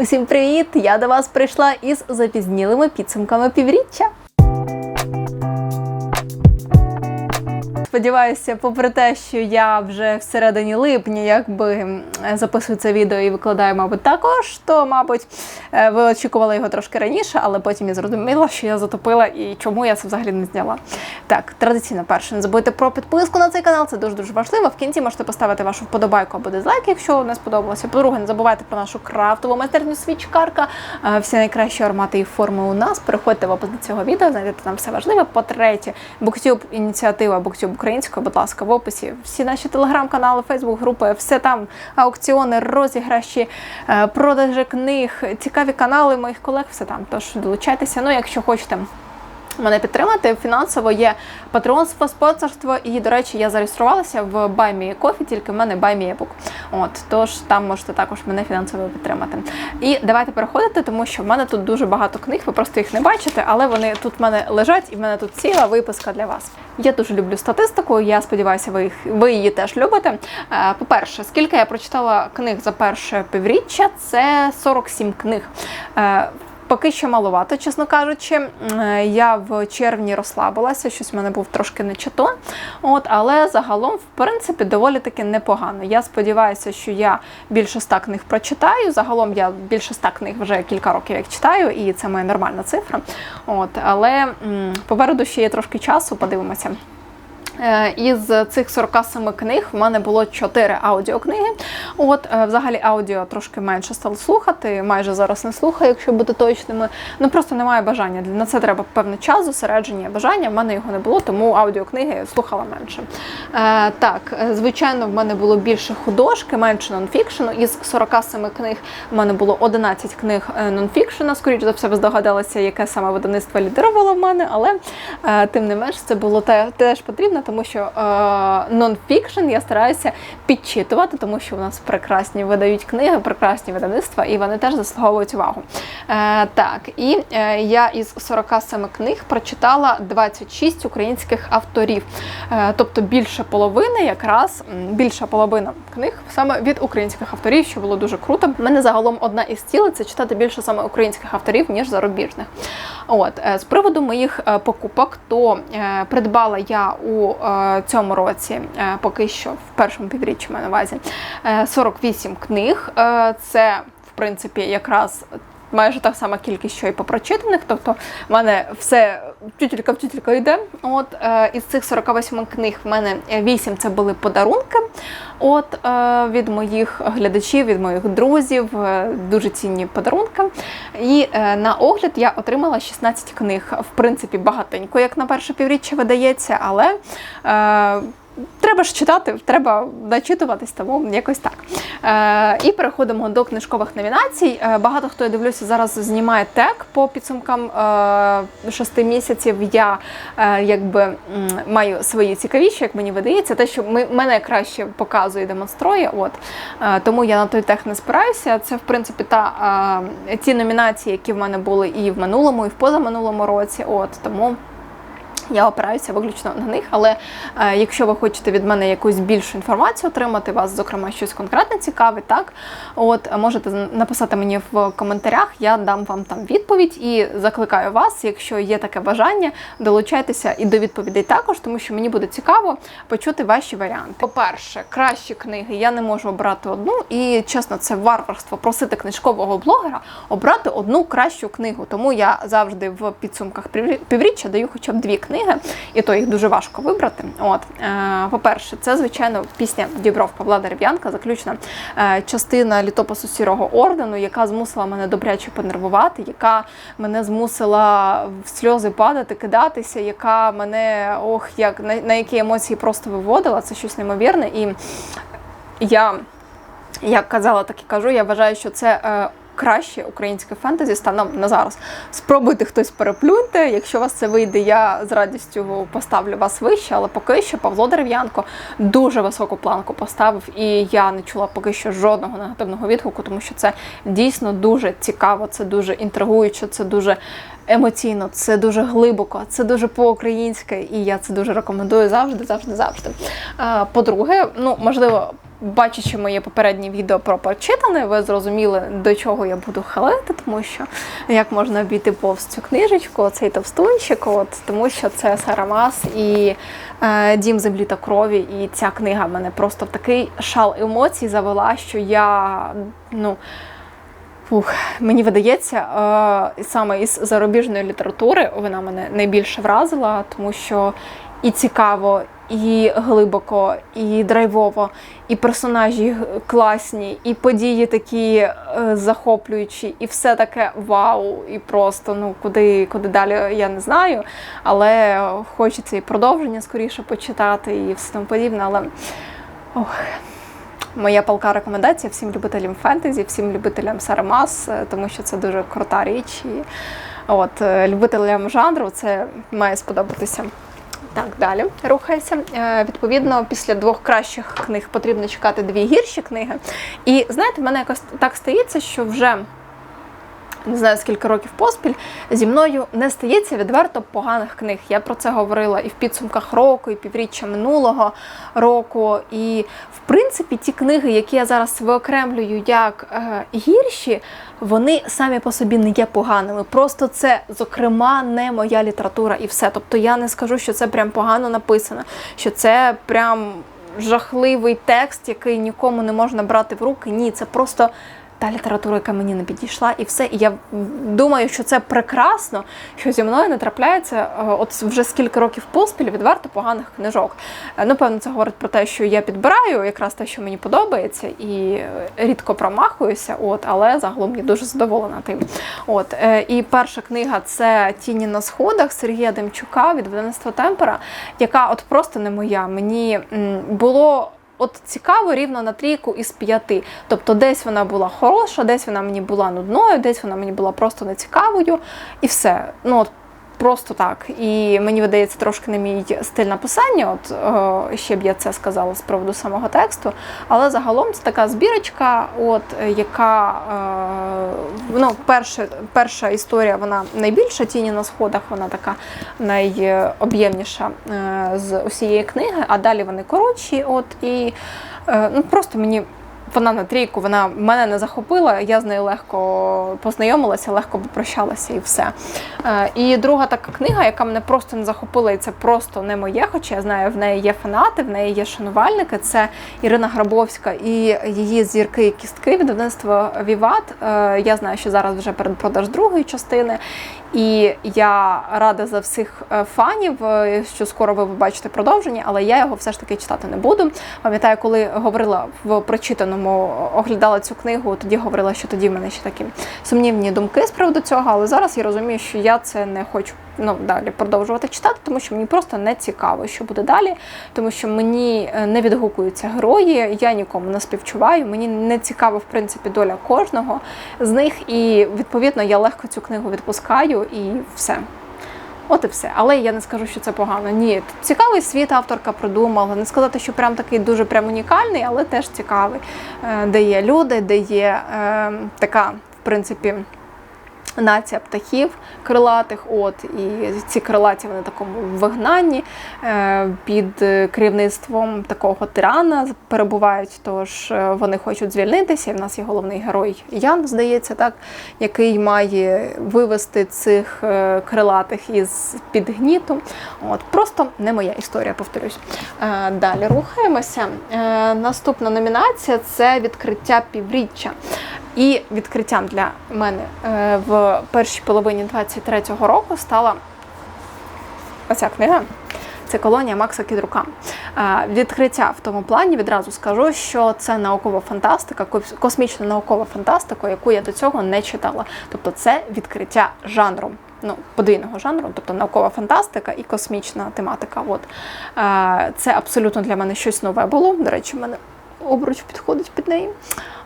Усім привіт! Я до вас прийшла із запізнілими підсумками півріччя. Сподіваюся, попри те, що я вже всередині липня, якби записую це відео і викладаю, мабуть, також, то, мабуть, е, ви очікували його трошки раніше, але потім я зрозуміла, що я затопила і чому я це взагалі не зняла. Так, традиційно перше, не забудьте про підписку на цей канал, це дуже дуже важливо. В кінці можете поставити вашу вподобайку або дизлайк, якщо не сподобалося. По-друге, не забувайте про нашу крафтову майстерню свічкарка. Е, Всі найкращі аромати і форми у нас. Переходьте в опис до цього відео, знайдете там все важливе. По-третє, BookTube ініціатива BookTube українською, будь ласка, в описі. Всі наші телеграм-канали, Фейсбук-групи, все там, аукціони, розіграші, е, продажі книг, цікаві канали моїх колег, все там. Тож долучайтеся. Ну, якщо хочете. Мене підтримати фінансово є патронство, спонсорство. І, до речі, я зареєструвалася в Me Coffee, тільки в мене Buy Me Book. От тож там можете також мене фінансово підтримати. І давайте переходити, тому що в мене тут дуже багато книг. Ви просто їх не бачите, але вони тут в мене лежать, і в мене тут ціла виписка для вас. Я дуже люблю статистику. Я сподіваюся, ви їх ви її теж любите. Е, По-перше, скільки я прочитала книг за перше півріччя, це 47 книг. Поки що маловато, чесно кажучи. Е, Я в червні розслабилася, щось в мене був трошки не чато. От, але загалом, в принципі, доволі таки непогано. Я сподіваюся, що я більше ста книг прочитаю. Загалом я більше ста книг вже кілька років як читаю, і це моя нормальна цифра. От, але м, попереду ще є трошки часу, подивимося. Е, Із цих 47 книг в мене було 4 аудіокниги. От, е, взагалі, аудіо трошки менше стало слухати. Майже зараз не слухаю, якщо бути точними. Ну просто немає бажання. На це треба певний час, зосередження, бажання. В мене його не було, тому аудіокниги слухала менше. Е, так, е, звичайно, в мене було більше художки, менше нонфікшену. Із 47 книг в мене було 11 книг нонфікшена. Скоріше за все, ви здогадалися, яке саме видавництво лідерувало в мене, але е, тим не менш це було те, теж потрібно, тому що е, нонфікшн я стараюся підчитувати, тому що у нас прекрасні видають книги, прекрасні видавництва, і вони теж заслуговують увагу. Е, так, і е, я із 47 книг прочитала 26 українських авторів. Е, тобто більше половини, якраз більша половина книг саме від українських авторів, що було дуже круто. У мене загалом одна із цілей це читати більше саме українських авторів, ніж зарубіжних. От е, з приводу моїх е, покупок, то е, придбала я у цьому році, е, поки що в першому півріччі маю на увазі, е, 48 книг. Е, Це в принципі якраз. Майже та сама кількість, що і по прочитаних, тобто в мене все тютелька в тютелька йде. От е, із цих 48 книг в мене 8 це були подарунки. От е, від моїх глядачів, від моїх друзів, е, дуже цінні подарунки. І на огляд я отримала 16 книг. В принципі, багатенько, як на перше півріччя видається, але. Треба ж читати, треба начитуватись, тому якось так. Е, і переходимо до книжкових номінацій. Е, багато хто я дивлюся зараз знімає тег по підсумкам е, шести місяців. Я е, якби маю свої цікавіші, як мені видається, те, що ми, мене краще показує, і демонструє. От е, тому я на той тег не спираюся. Це в принципі та е, ті номінації, які в мене були і в минулому, і в позаминулому році. От тому. Я опираюся виключно на них, але е, якщо ви хочете від мене якусь більшу інформацію отримати, вас, зокрема, щось конкретне цікавить, так от можете написати мені в коментарях, я дам вам там відповідь і закликаю вас, якщо є таке бажання, долучайтеся і до відповідей також, тому що мені буде цікаво почути ваші варіанти. По-перше, кращі книги я не можу обрати одну, і чесно, це варварство просити книжкового блогера обрати одну кращу книгу. Тому я завжди в підсумках піврі- півріччя даю хоча б дві книги, і то їх дуже важко вибрати. От, е, по-перше, це звичайно пісня Дібров Павла Дерев'янка, заключна е, частина літопису сірого ордену, яка змусила мене добряче понервувати, яка мене змусила в сльози падати, кидатися, яка мене ох, як на, на які емоції просто виводила. Це щось неймовірне. І я як казала, так і кажу. Я вважаю, що це е, краще українське фентезі станом на зараз. Спробуйте хтось переплюньте. Якщо у вас це вийде, я з радістю поставлю вас вище, але поки що Павло Дерев'янко дуже високу планку поставив, і я не чула поки що жодного негативного відгуку, тому що це дійсно дуже цікаво, це дуже інтригуюче, це дуже. Емоційно, це дуже глибоко, це дуже по-українськи, і я це дуже рекомендую завжди, завжди, завжди. По-друге, ну можливо, бачачи моє попереднє відео про прочитане, ви зрозуміли, до чого я буду халити, тому що як можна обійти повз цю книжечку, цей товстунчик, от, тому що це Сарамас і е, Дім землі та крові. І ця книга мене просто в такий шал емоцій завела, що я ну. Фух, мені видається, е, саме із зарубіжної літератури вона мене найбільше вразила, тому що і цікаво, і глибоко, і драйвово, і персонажі класні, і події такі е, захоплюючі, і все таке вау, і просто ну куди, куди далі я не знаю. Але хочеться і продовження скоріше почитати, і все тому подібне. Але ох. Моя палка рекомендація всім любителям фентезі, всім любителям Сарамас, е, тому що це дуже крута річ. І от е, любителям жанру це має сподобатися. Так, далі рухається. Е, відповідно, після двох кращих книг потрібно чекати дві гірші книги. І знаєте, в мене якось так стається, що вже не знаю скільки років поспіль зі мною не стається відверто поганих книг. Я про це говорила і в підсумках року, і півріччя минулого року. І в принципі, ті книги, які я зараз виокремлюю як е, гірші, вони самі по собі не є поганими. Просто це, зокрема, не моя література і все. Тобто я не скажу, що це прям погано написано, що це прям жахливий текст, який нікому не можна брати в руки. Ні, це просто та література, яка мені не підійшла, і все. І я думаю, що це прекрасно, що зі мною не трапляється е, от вже скільки років поспіль відверто поганих книжок. Е, Напевно, це говорить про те, що я підбираю якраз те, що мені подобається, і е, рідко промахуюся. От, але загалом я дуже задоволена тим. От і перша книга це Тіні на сходах Сергія Демчука від видавництва Темпера, яка от просто не моя. Мені було. От цікаво рівно на трійку із п'яти. Тобто десь вона була хороша, десь вона мені була нудною, десь вона мені була просто нецікавою, і все. Ну от Просто так. І мені видається трошки не мій стиль написання. От е, ще б я це сказала з приводу самого тексту. Але загалом це така збірочка, от яка е, ну, перша, перша історія, вона найбільша тіні на сходах, вона така найоб'ємніша е, з усієї книги, а далі вони коротші. От і ну просто мені вона на трійку, вона мене не захопила, я з нею легко познайомилася, легко попрощалася і все. Е, і друга така книга, яка мене просто не захопила, і це просто не моє, хоча я знаю, в неї є фанати, в неї є шанувальники. Це Ірина Грабовська і її зірки і кістки від видавництва Віват. Е, я знаю, що зараз вже передпродаж другої частини. І я рада за всіх е, фанів, що скоро ви побачите продовження, але я його все ж таки читати не буду. Пам'ятаю, коли говорила в прочитаному минулому оглядала цю книгу, тоді говорила, що тоді в мене ще такі сумнівні думки з приводу цього, але зараз я розумію, що я це не хочу ну, далі продовжувати читати, тому що мені просто не цікаво, що буде далі, тому що мені е, не відгукуються герої, я нікому не співчуваю, мені не цікаво, в принципі, доля кожного з них, і відповідно я легко цю книгу відпускаю і все. От і все. Але я не скажу, що це погано. Ні, цікавий світ авторка придумала. Не сказати, що прям такий дуже прям унікальний, але теж цікавий, е, де є люди, де є е, така, в принципі нація птахів крилатих. От і ці крилаті вони такому вигнанні е, під керівництвом такого тирана перебувають. Тож е, вони хочуть звільнитися. І в нас є головний герой Ян, здається, так, який має вивести цих е, крилатих із під гніту. От просто не моя історія, повторюсь. Далі рухаємося. Наступна номінація це відкриття півріччя. І відкриттям для мене е, в першій половині 23-го року стала оця книга. Це колонія Макса Кідрука. Е, відкриття в тому плані відразу скажу, що це наукова фантастика, космічна наукова фантастика, яку я до цього не читала. Тобто це відкриття жанру. Ну, подвійного жанру, тобто наукова фантастика і космічна тематика. От. Е, це абсолютно для мене щось нове було. До речі, в мене обруч підходить під неї.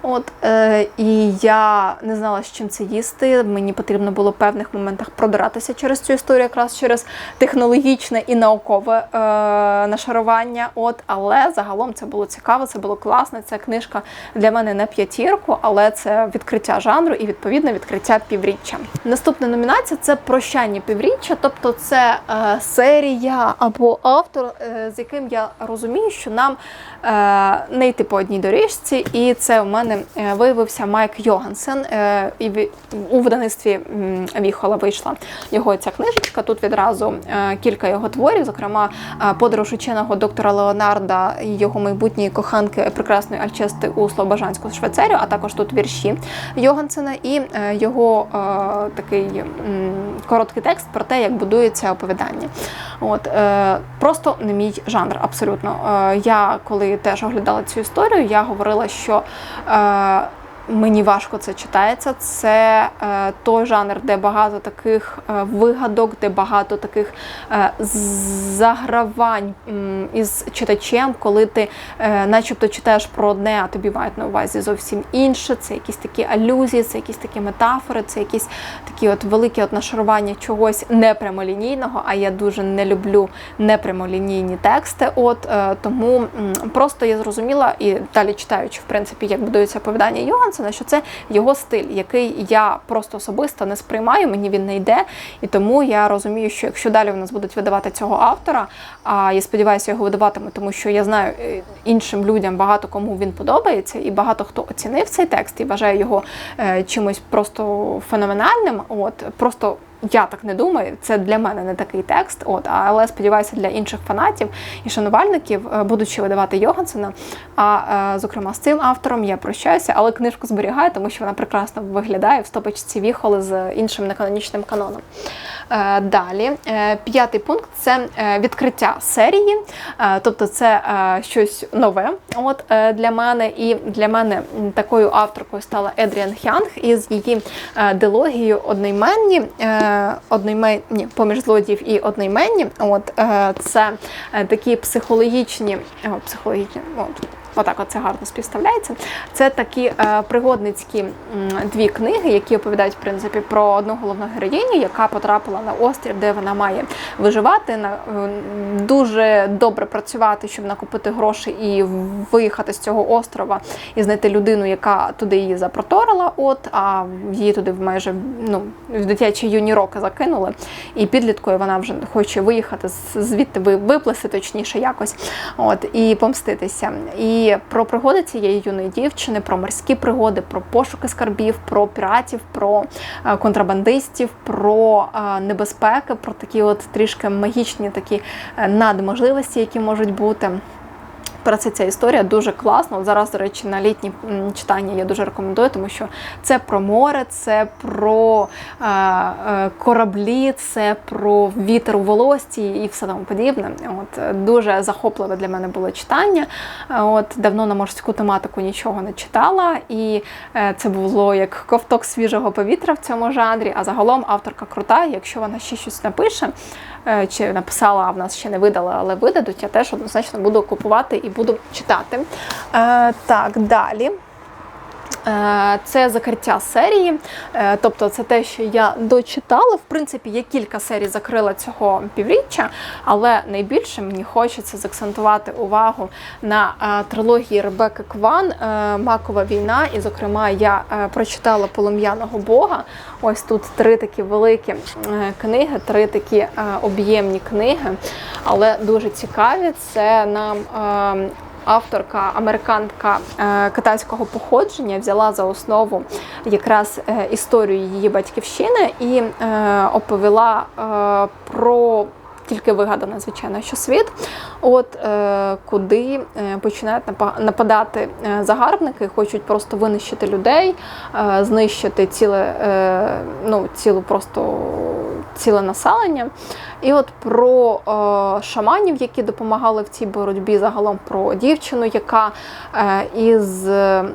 От, е, І я не знала, з чим це їсти. Мені потрібно було в певних моментах продиратися через цю історію, якраз через технологічне і наукове е, нашарування. От, Але загалом це було цікаво, це було класно. Ця книжка для мене не п'ятірку, але це відкриття жанру і відповідне відкриття півріччя. Наступна номінація це прощання півріччя, тобто це е, серія або автор, е, з яким я розумію, що нам не йти по одній доріжці, і це у мене е, виявився Майк Йогансен. Е, І у видавництві Віхола вийшла його ця книжечка. Тут відразу е, кілька його творів, зокрема е, подорож ученого доктора Леонарда і його майбутньої коханки прекрасної Альчести у Слобожанську Швейцарію, а також тут вірші Йогансена і е, його е, такий короткий текст про те, як будується оповідання. От е, просто не мій жанр, абсолютно. Е, я коли теж оглядала цю історію, я говорила, що. Е, Мені важко це читається. Це е, той жанр, де багато таких е, вигадок, де багато таких е, загравань із читачем, коли ти е, начебто читаєш про одне, а тобі мають на увазі зовсім інше. Це якісь такі алюзії, це якісь такі метафори, це якісь такі от великі от нашарування чогось непрямолінійного. А я дуже не люблю непрямолінійні тексти. От е, тому просто я зрозуміла і далі читаючи, в принципі, як будується оповідання Йогансена, що це його стиль, який я просто особисто не сприймаю, мені він не йде. І тому я розумію, що якщо далі в нас будуть видавати цього автора, а я сподіваюся, його видаватиме, тому що я знаю е, іншим людям багато кому він подобається, і багато хто оцінив цей текст і вважає його е, чимось просто феноменальним. От просто. Я так не думаю, це для мене не такий текст. От, але сподіваюся, для інших фанатів і шанувальників е, будуть ще видавати Йогансена. А е, зокрема з цим автором я прощаюся, але книжку зберігаю, тому що вона прекрасно виглядає в стопочці віхоли з іншим неканонічним каноном. Е, Далі, п'ятий пункт це відкриття серії, тобто це щось нове от, для мене. І для мене такою авторкою стала Едріан Хянг із її дилогією одноіменні, е, одноіменні поміж злодіїв і одноіменні. От, е, це е, такі психологічні, психологічні от, Отак, от це гарно співставляється. Це такі е, пригодницькі дві книги, які оповідають в принципі про одну головну героїню, яка потрапила на острів, де вона має виживати, на е, дуже добре працювати, щоб накопити гроші і виїхати з цього острова і знайти людину, яка туди її запроторила. От а її туди в майже ну в дитячі юні роки закинули. І підліткою вона вже хоче виїхати звідти ви- виплисти, точніше, якось, от і помститися. І про пригоди цієї юної дівчини, про морські пригоди, про пошуки скарбів, про піратів, про е, контрабандистів, про е, небезпеки, про такі от трішки магічні такі е, надможливості, які можуть бути. Про це ця історія дуже класна. От зараз, до речі, на літні читання я дуже рекомендую, тому що це про море, це про е, е, кораблі, це про вітер у волості і все тому подібне. От е, дуже захопливе для мене було читання. От давно на морську тематику нічого не читала, і е, це було як ковток свіжого повітря в цьому жанрі. А загалом авторка крута. Якщо вона ще щось напише, чи написала, а в нас ще не видала, але видадуть, я теж однозначно буду купувати і буду читати. Е, так, далі. Е, Це закриття серії, Е, тобто це те, що я дочитала. В принципі, я кілька серій закрила цього півріччя, але найбільше мені хочеться заакцентувати увагу на е, трилогії Ребекки Кван Макова війна. І, зокрема, я прочитала Полум'яного Бога. Ось тут три такі великі книги, три такі об'ємні книги, але дуже цікаві. Це нам. Авторка, американка е, китайського походження взяла за основу якраз е, історію її батьківщини і е, оповіла про тільки вигадане, звичайно, що світ, от е, куди е, починають нападати е, загарбники, хочуть просто винищити людей, знищити ціле, ну, цілу просто ціле населення. І от про шаманів, які допомагали в цій боротьбі, загалом про дівчину, яка із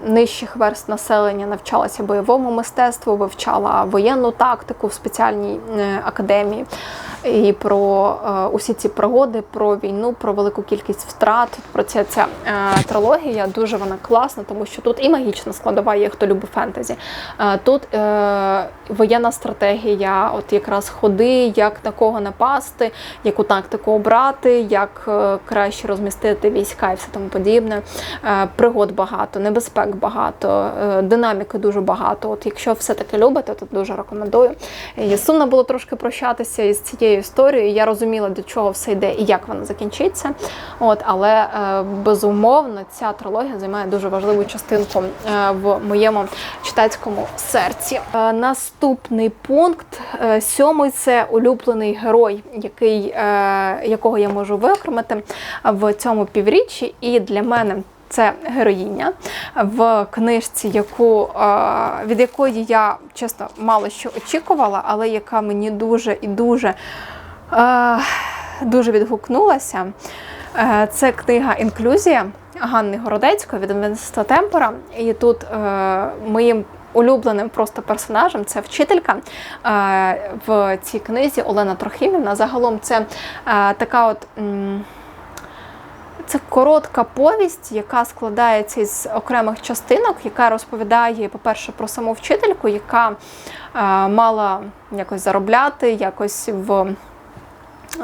нижчих верст населення навчалася бойовому мистецтву, вивчала воєнну тактику в спеціальній академії. І про е, усі ці пригоди, про війну, про велику кількість втрат. Про це ця е, трилогія дуже вона класна, тому що тут і магічна складова є, хто любить фентезі. Е, тут е, воєнна стратегія, от якраз ходи, як на кого напасти, яку тактику обрати, як краще розмістити війська і все тому подібне. Е, пригод багато, небезпек багато, е, динаміки дуже багато. От якщо все таки любите, то дуже рекомендую. Сумно було трошки прощатися із цією цією історією. Я розуміла, до чого все йде і як вона закінчиться. От, але е, безумовно ця трилогія займає дуже важливу частинку е, в моєму читацькому серці. Е, наступний пункт сьомий це улюблений герой, який, якого я можу виокремити в цьому півріччі. І для мене це героїня в книжці, яку, е, від якої я чесно мало що очікувала, але яка мені дуже і дуже, е, дуже відгукнулася. Е, Це книга Інклюзія Ганни Городецької від Венста Темпора. І тут моїм улюбленим просто персонажем це вчителька в цій книзі Олена Трохимівна. Загалом це така от. Це коротка повість, яка складається із окремих частинок, яка розповідає, по-перше, про саму вчительку, яка е, мала якось заробляти, якось в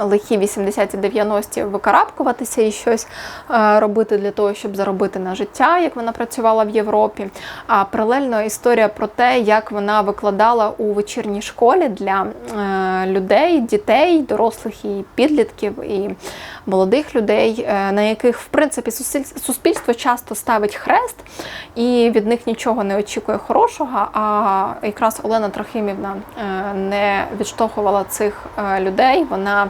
лихі 80-ті 90-ті викарабкуватися і щось е, робити для того, щоб заробити на життя, як вона працювала в Європі. А паралельно історія про те, як вона викладала у вечірній школі для е, людей, дітей, дорослих і підлітків і молодих людей, е, на яких в принципі суспільство часто ставить хрест і від них нічого не очікує хорошого. А якраз Олена Трохимівна не відштовхувала цих людей. Вона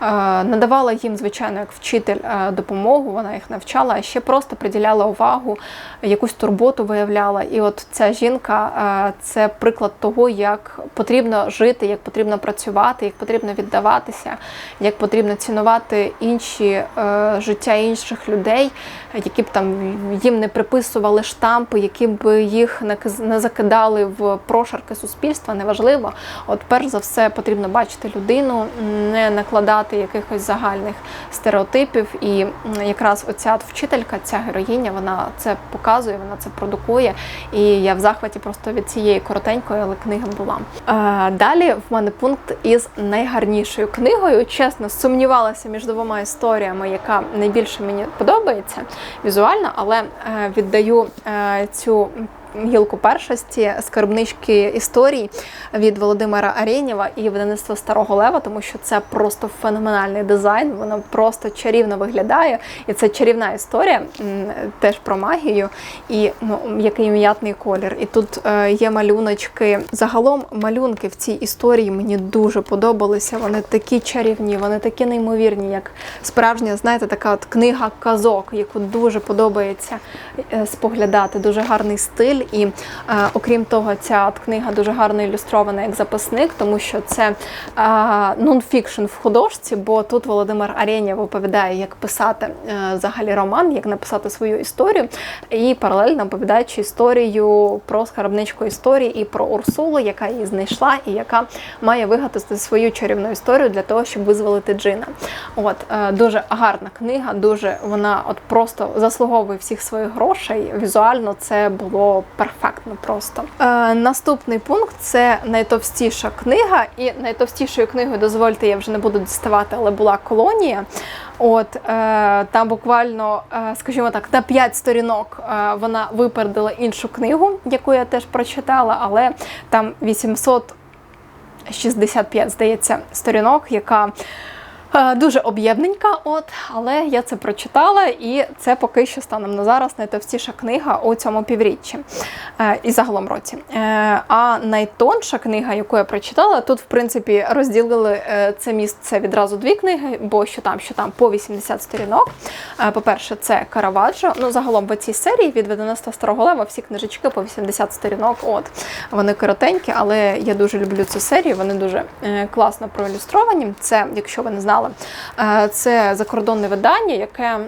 надавала їм, звичайно, як вчитель е, допомогу, вона їх навчала, а ще просто приділяла увагу, якусь турботу виявляла. І от ця жінка е, це приклад того, як потрібно жити, як потрібно працювати, як потрібно віддаватися, як потрібно цінувати інші е, життя інших людей, які б там їм не приписували штампи, які б їх не закидали в прошарки суспільства, неважливо. От перш за все потрібно бачити людину, не накладати якихось загальних стереотипів. І якраз оця вчителька, ця героїня, вона це показує, вона це продукує. І я в захваті просто від цієї коротенької, але книги була. Е, далі в мене пункт із найгарнішою книгою. Чесно, сумнівалася між двома історіями, яка найбільше мені подобається візуально, але е, віддаю е, цю. Гілку першості скарбнички історій від Володимира Арєнєва і видавництва Старого Лева, тому що це просто феноменальний дизайн. Воно просто чарівно виглядає, і це чарівна історія, теж про магію і ну, який м'ятний колір. І тут е, є малюночки. Загалом малюнки в цій історії мені дуже подобалися. Вони такі чарівні, вони такі неймовірні, як справжня, знаєте, така от книга казок, яку дуже подобається е, споглядати. Дуже гарний стиль. І е, окрім того, ця книга дуже гарно ілюстрована як записник, тому що це е, нонфікшн в художці, бо тут Володимир Арєнєв оповідає, як писати е, взагалі роман, як написати свою історію, і паралельно оповідаючи історію про скарбничку історії і про Урсулу, яка її знайшла, і яка має вигадати свою чарівну історію для того, щоб визволити Джина. От е, дуже гарна книга, дуже вона от просто заслуговує всіх своїх грошей. Візуально це було перфектно просто. Е, наступний пункт це найтовстіша книга, і найтовстішою книгою, дозвольте, я вже не буду діставати, але була колонія. От е, там буквально, е, скажімо так, на 5 сторінок е, вона випередила іншу книгу, яку я теж прочитала, але там 865, здається, сторінок, яка Дуже об'ємненька, от, але я це прочитала, і це поки що станом на зараз найтовстіша книга у цьому півріччі е, і загалом році. Е, а найтонша книга, яку я прочитала, тут, в принципі, розділили е, це місце відразу дві книги, бо що там, що там по 80 сторінок. Е, По-перше, це Караваджо. Ну, загалом в цій серії від видавництва Старого Лева всі книжечки по 80 сторінок. От вони коротенькі, але я дуже люблю цю серію. Вони дуже е, класно проілюстровані. Це, якщо ви не знали, е, це закордонне видання, яке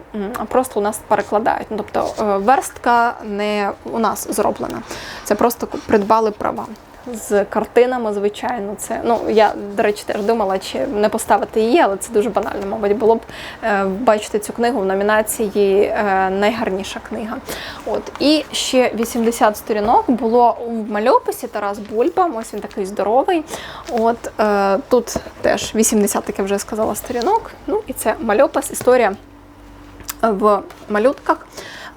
просто у нас перекладають. Ну, Тобто е, верстка не у нас зроблена. Це просто придбали права. З картинами, звичайно, це ну я до речі теж думала, чи не поставити її, але це дуже банально. Мабуть, було б е, бачити цю книгу в номінації е, найгарніша книга. От і ще 80 сторінок було в мальописі Тарас Бульба. Ось він такий здоровий. От е, тут теж 80, як я вже сказала, сторінок. Ну і це мальопис, історія в малютках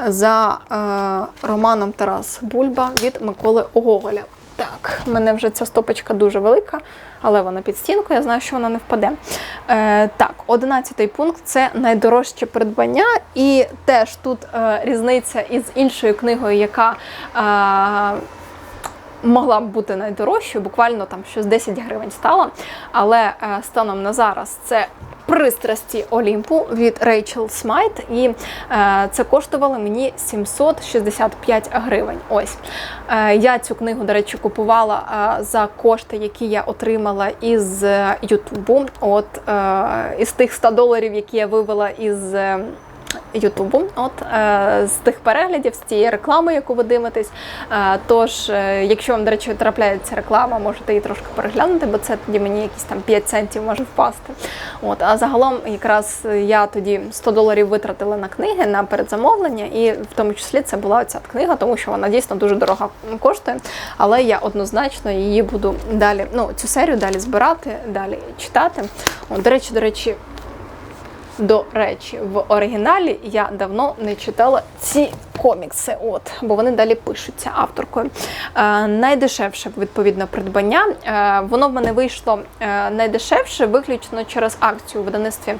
за е, романом Тарас Бульба від Миколи Гоголя. Так, в мене вже ця стопочка дуже велика, але вона під стінку, я знаю, що вона не впаде. Е, так, одинадцятий пункт це найдорожче придбання, і теж тут е, різниця із іншою книгою, яка. Е, Могла б бути найдорожчою, буквально там щось 10 гривень стало. Але е, станом на зараз це пристрасті Олімпу від Рейчел Смайт, і е, це коштувало мені 765 гривень. Ось е, я цю книгу, до речі, купувала е, за кошти, які я отримала із е, Ютубу. От е, із тих 100 доларів, які я вивела із. Ютубу, от е, з тих переглядів, з цієї реклами, яку ви дивитесь. Е, тож, е, якщо вам, до речі, трапляється реклама, можете її трошки переглянути, бо це тоді мені якісь там 5 центів може впасти. От, а загалом, якраз я тоді 100 доларів витратила на книги на передзамовлення, і в тому числі це була ця книга, тому що вона дійсно дуже дорого коштує. Але я однозначно її буду далі, ну цю серію далі збирати, далі читати. От, до речі, до речі. До речі, в оригіналі я давно не читала ці комікси, от, бо вони далі пишуться авторкою. Е, найдешевше, відповідно, придбання. Е, воно в мене вийшло е, найдешевше, виключно через акцію в видавництві,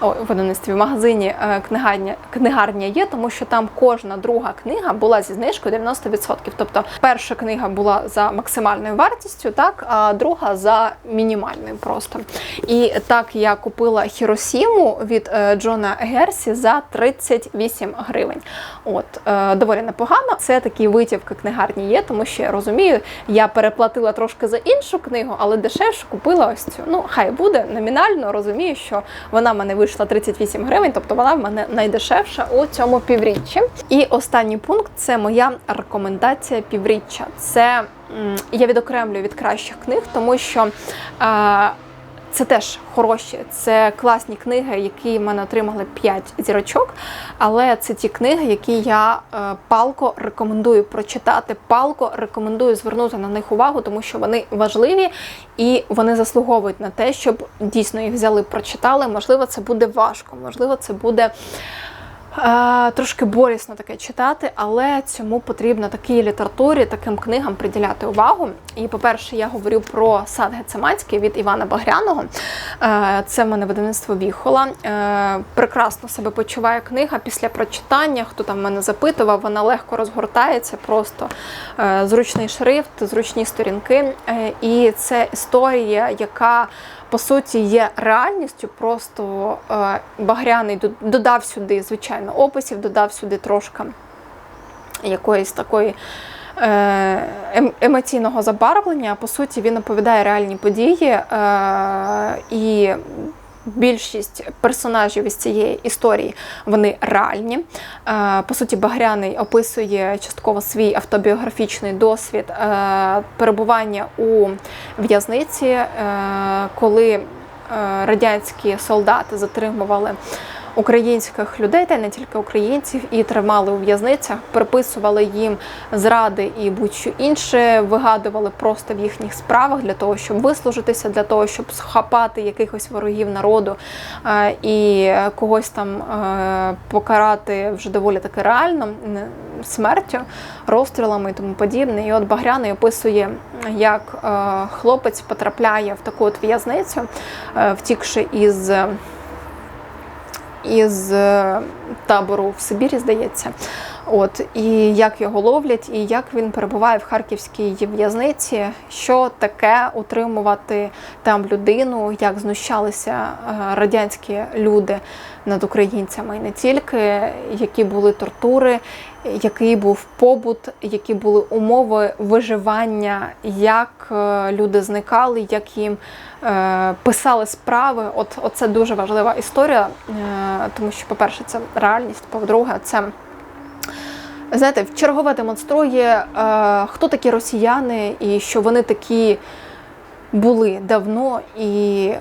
о, видавництві в магазині е, книгарня, книгарня є, тому що там кожна друга книга була зі знижкою 90%. Тобто перша книга була за максимальною вартістю, так, а друга за мінімальною просто. І так я купила Хіросіму від е, Джона Герсі за 38 гривень. От, доволі непогано. Це такі витівки книгарні є, тому що я розумію, я переплатила трошки за іншу книгу, але дешевше купила ось цю. Ну, хай буде номінально, розумію, що вона в мене вийшла 38 гривень, тобто вона в мене найдешевша у цьому півріччі. І останній пункт це моя рекомендація півріччя. Це я відокремлюю від кращих книг, тому що. Е, це теж хороші, це класні книги, які в мене отримали 5 зірочок. Але це ті книги, які я е, палко рекомендую прочитати. Палко рекомендую звернути на них увагу, тому що вони важливі і вони заслуговують на те, щоб дійсно їх взяли, прочитали. Можливо, це буде важко, можливо, це буде. Е, Трошки болісно таке читати, але цьому потрібно такій літературі, таким книгам приділяти увагу. І, по-перше, я говорю про сад Гецеманський від Івана Багряного. Е, Це в мене видавництво Віхола. Е, Прекрасно себе почуває книга після прочитання. Хто там мене запитував, вона легко розгортається, просто е, зручний шрифт, зручні сторінки. І це історія, яка по суті є реальністю. Просто Багряний додав сюди, звичайно, описів, додав сюди трошки якоїсь такої. Е, ем- Емоційного забарвлення, по суті, він оповідає реальні події, е, і більшість персонажів із цієї історії вони реальні. Е, По суті, Багряний описує частково свій автобіографічний досвід перебування у в'язниці, коли радянські солдати затримували українських людей, та не тільки українців, і тримали у в'язницях, приписували їм зради і будь-що інше, вигадували просто в їхніх справах для того, щоб вислужитися, для того, щоб схапати якихось ворогів народу е, і когось там е, покарати вже доволі таки реально смертю, розстрілами і тому подібне. І от Багряний описує, як е, хлопець потрапляє в таку от в'язницю, втікши із із е, табору в Сибірі, здається. От і як його ловлять, і як він перебуває в харківській в'язниці, що таке утримувати там людину, як знущалися е, радянські люди над українцями, і не тільки, які були тортури, який був побут, які були умови виживання, як е, люди зникали, як їм е, писали справи. От це дуже важлива історія, е, тому що, по-перше, це реальність, по-друге, це. Знаєте, в чергове демонструє, хто такі росіяни і що вони такі були давно, і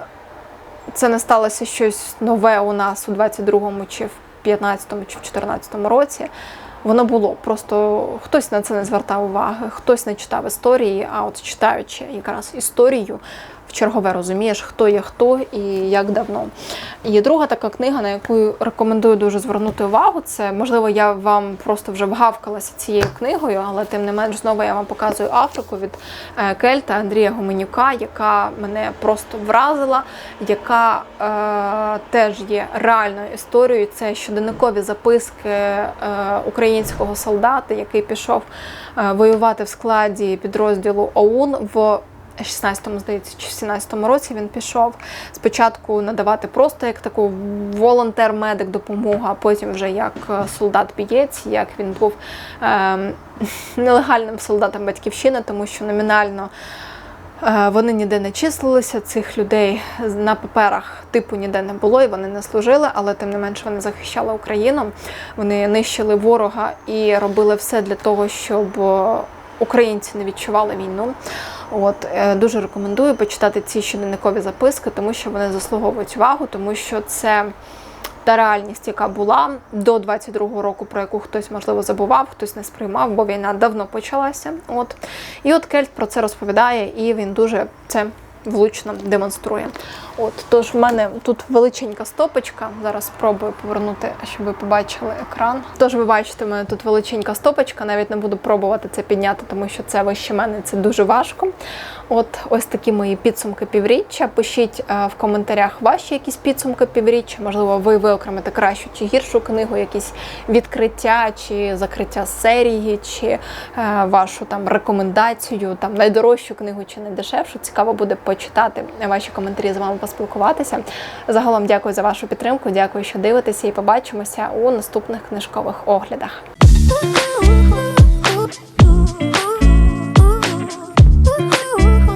це не сталося щось нове у нас у 22-му, чи в 15-му, чи в 14-му році. Воно було просто хтось на це не звертав уваги, хтось не читав історії. А от читаючи якраз історію, в чергове розумієш, хто є хто і як давно. І друга така книга, на яку рекомендую дуже звернути увагу, це можливо, я вам просто вже вгавкалася цією книгою, але тим не менш знову я вам показую Африку від е, Кельта Андрія Гуменюка, яка мене просто вразила, яка е, теж є реальною історією. Це щоденникові записки е, українського солдата, який пішов е, воювати в складі підрозділу ОУН в 16-му, здається, чи 17-му році він пішов спочатку надавати просто як таку волонтер-медик допомогу, а потім вже як е, солдат-бієць, як він був ем, нелегальним солдатом батьківщини, тому що номінально. е, Вони ніде не числилися, цих людей на паперах типу ніде не було, і вони не служили, але тим не менш вони захищали Україну. Вони нищили ворога і робили все для того, щоб е, українці не відчували війну. От е, дуже рекомендую почитати ці щоденникові записки, тому що вони заслуговують увагу, тому що це та реальність, яка була до 22-го року, про яку хтось можливо забував, хтось не сприймав, бо війна давно почалася. От і от Кельт про це розповідає, і він дуже це влучно демонструє. От тож в мене тут величенька стопочка. Зараз спробую повернути, щоб ви побачили екран. Тож ви бачите, в мене тут величенька стопочка. Навіть не буду пробувати це підняти, тому що це вище мене це дуже важко. От ось такі мої підсумки півріччя. Пишіть е, в коментарях ваші якісь підсумки півріччя. Можливо, ви виокремите кращу чи гіршу книгу, якісь відкриття чи закриття серії, чи е, вашу там рекомендацію, там найдорожчу книгу чи найдешевшу. Цікаво буде почитати ваші коментарі з вами поспілкуватися. Загалом дякую за вашу підтримку. Дякую, що дивитеся, і побачимося у наступних книжкових оглядах.